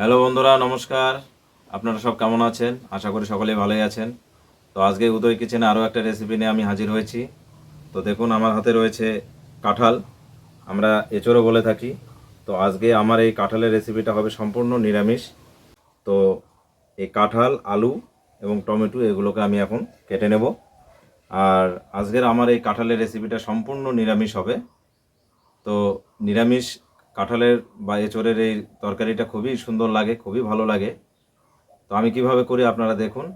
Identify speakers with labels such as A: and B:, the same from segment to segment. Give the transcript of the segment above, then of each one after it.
A: Hello বন্ধুরা, নমস্কার। আপনারা সব কেমন আছেন? আশা করি সকলেই ভালোই আছেন। তো আজকে উদয় কিচেনে আরও একটা রেসিপি নিয়ে আমি হাজির হয়েছি। তো দেখুন, আমার হাতে রয়েছে কাঁঠাল। আমরা এঁচড়ও বলে থাকি। তো আজকে আমার এই কাঁঠালের রেসিপিটা হবে সম্পূর্ণ নিরামিষ। তো এই কাঁঠাল, আলু এবং টমেটো এগুলোকে আমি এখন কেটে নেব। আর আজকের আমার এই কাঁঠালের রেসিপিটা সম্পূর্ণ নিরামিষ হবে। তো নিরামিষ কাঁঠালের বা এঁচড়ের এই তরকারিটা খুবই সুন্দর লাগে, খুবই ভালো লাগে। তো আমি কীভাবে করি আপনারা দেখুন।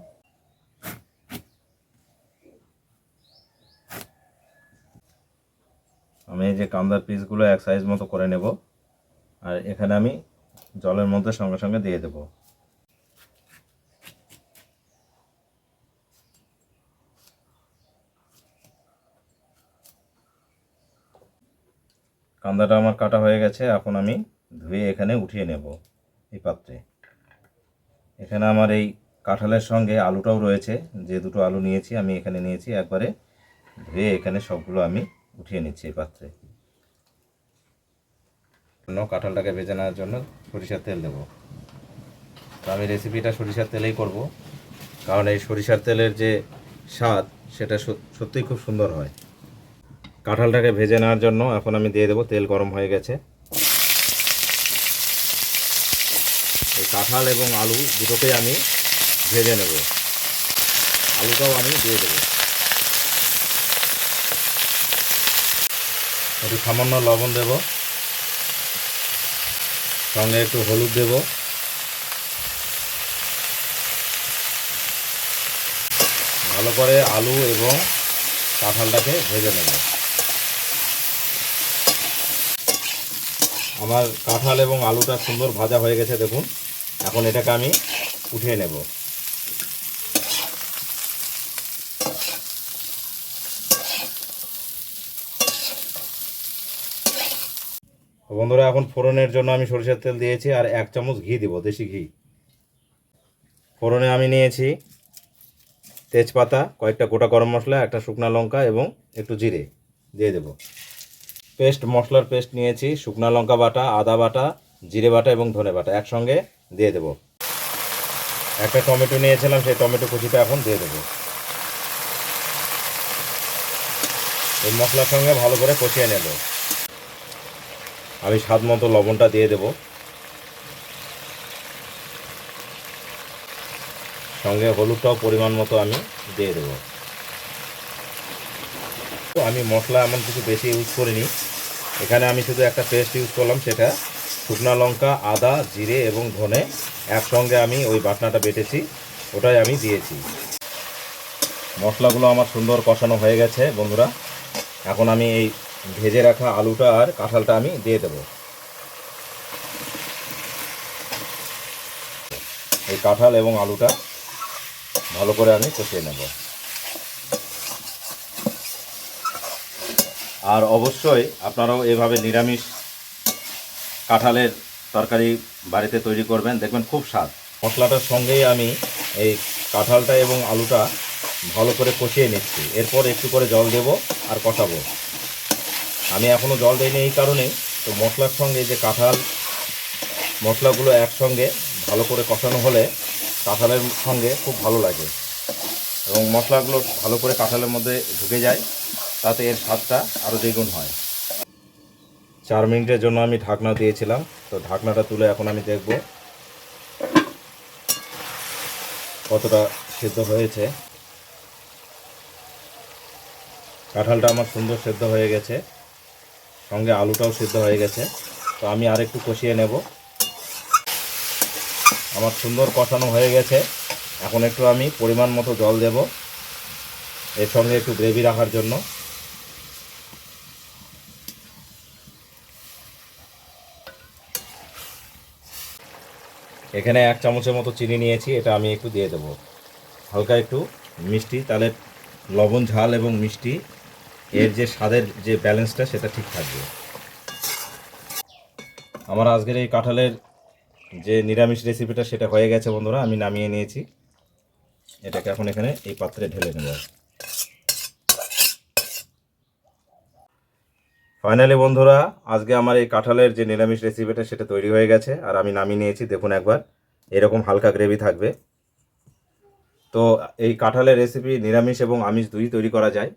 A: আমি এই যে কান্দার পিসগুলো এক সাইজ মতো করে নেব, আর এখানে আমি জলের মধ্যে সঙ্গে সঙ্গে দিয়ে দেব। কান্দাটা আমার কাটা হয়ে গেছে, এখন আমি ধুয়ে এখানে উঠিয়ে নেব এই পাত্রে। এখানে আমার এই কাঁঠালের সঙ্গে আলুটাও রয়েছে, যে দুটো আলু নিয়েছি আমি এখানে নিয়েছি, একবারে ধুয়ে এখানে সবগুলো আমি উঠিয়ে নিচ্ছি এই পাত্রে। কাঁঠালটাকে ভেজে নেওয়ার জন্য সরিষার তেল দেবো। তো আমি রেসিপিটা সরিষার তেলেই করব, কারণ এই সরিষার তেলের যে স্বাদ, সেটা সত- সত্যিই খুব সুন্দর হয়। কাঁঠালটাকে ভেজে নেওয়ার জন্য এখন আমি দিয়ে দেবো তেল গরম হয়ে গেছে। এই কাঁঠাল এবং আলু দুটোকেই আমি ভেজে নেব। আলুটাও আমি দিয়ে দেবো। একটু সামান্য লবণ দেব। সঙ্গে একটু হলুদ দেব। ভালো করে আলু এবং কাঁঠালটাকে ভেজে নেব। আমার কাঁঠাল এবং আলুটা সুন্দর ভাজা হয়ে গেছে, দেখুন। এখন এটাকে আমি উঠিয়ে নেব। বন্ধুরা, এখন ফোড়নের জন্য আমি সরিষার তেল দিয়েছি, আর এক চামচ ঘি দিব, দেশি ঘি। ফোড়নে আমি নিয়েছি তেজপাতা, কয়েকটা গোটা গরম মশলা, একটা শুকনা লঙ্কা এবং একটু জিরে দিয়ে দেব। পেস্ট, মশলার পেস্ট নিয়েছি, শুকনা লঙ্কা বাটা, আদা বাটা, জিরে বাটা এবং ধনে বাটা একসঙ্গে দিয়ে দেব। একটা টমেটো নিয়েছিলাম, সেই টমেটো কুচিটা এখন দিয়ে দেবো। এই মশলার সঙ্গে ভালো করে কষিয়ে নেব। আমি স্বাদ মতো লবণটা দিয়ে দেব। সঙ্গে হলুদটাও পরিমাণ মতো আমি দিয়ে দেব। তো আমি মশলা এমন কিছু বেশি ইউজ করিনি। এখানে আমি শুধু একটা পেস্ট ইউজ করলাম, সেটা শুকনো লঙ্কা, আদা, জিরে এবং ধনে একসঙ্গে আমি ওই বাটনাটা বেটেছি, ওটাই আমি দিয়েছি। মশলাগুলো আমার সুন্দর কষানো হয়ে গেছে, বন্ধুরা। এখন আমি এই ভেজে রাখা আলুটা আর কাঁঠালটা আমি দিয়ে দেব। এই কাঁঠাল এবং আলুটা ভালো করে আমি কষিয়ে নেব। আর অবশ্যই আপনারাও এভাবে নিরামিষ কাঁঠালের তরকারি বাড়িতে তৈরি করবেন, দেখবেন খুব স্বাদ। মশলাটার সঙ্গেই আমি এই কাঁঠালটা এবং আলুটা ভালো করে কষিয়ে নিচ্ছি। এরপর একটু করে জল দেব আর কষাবো। আমি এখনও জল দিইনি এই কারণেই। তো মশলার সঙ্গে যে কাঁঠাল মশলাগুলো একসঙ্গে ভালো করে কষানো হলে কাঁঠালের সঙ্গে খুব ভালো লাগে এবং মশলাগুলো ভালো করে কাঁঠালের মধ্যে ঢুকে যায়। তাতে এর স্বাদটা আরও দ্বিগুণ হয়। চার মিনিটের জন্য আমি ঢাকনা দিয়েছিলাম। তো ঢাকনাটা তুলে এখন আমি দেখব কতটা সেদ্ধ হয়েছে। কাঁঠালটা আমার সুন্দর সেদ্ধ হয়ে গেছে। সঙ্গে আলুটাও সিদ্ধ হয়ে গেছে। তো আমি আর একটু কষিয়ে নেব। আমার সুন্দর কষানো হয়ে গেছে। এখন একটু আমি পরিমাণ মতো জল দেব। এর সঙ্গে একটু গ্রেভি রাখার জন্য। এখানে এক চামচের মতো চিনি নিয়েছি, এটা আমি একটু দিয়ে দেবো। হালকা একটু মিষ্টি, তাহলে লবণ, ঝাল এবং মিষ্টি, এর যে স্বাদের যে ব্যালেন্সটা সেটা ঠিক থাকবে। আমার আজকের এই কাঁঠালের যে নিরামিষ রেসিপিটা সেটা হয়ে গেছে বন্ধুরা, আমি নামিয়ে নিয়েছি। এটাকে এখন এখানে এই পাত্রে ঢেলে নেব। ফাইনালি বন্ধুরা, আজকে আমার এই কাঁঠালের যে নিরামিষ রেসিপিটা সেটা তৈরি হয়ে গেছে, আর আমি নামিয়ে নিয়েছি, দেখুন একবার, এরকম হালকা গ্রেভি থাকবে। তো এই কাঁঠালের রেসিপি নিরামিষ এবং আমিষ দুই তৈরি করা যায়,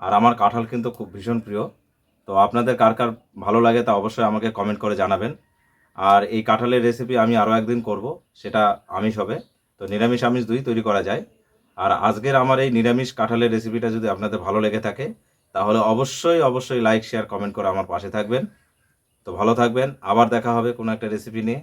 A: আর আমার কাঁঠাল কিন্তু খুব ভীষণ প্রিয়। তো আপনাদের কার কার ভালো লাগে তা অবশ্যই আমাকে কমেন্ট করে জানাবেন। আর এই কাঁঠালের রেসিপি আমি আরও একদিন করব, সেটা আমিষ হবে। তো নিরামিষ, আমিষ দুই তৈরি করা যায়। আর আজকের আমার এই নিরামিষ কাঁঠালের রেসিপিটা যদি আপনাদের ভালো লেগে থাকে তাহলে অবশ্যই অবশ্যই লাইক শেয়ার কমেন্ট করে আমার পাশে থাকবেন। তো ভালো থাকবেন, আবার দেখা হবে কোনো একটা রেসিপি নিয়ে।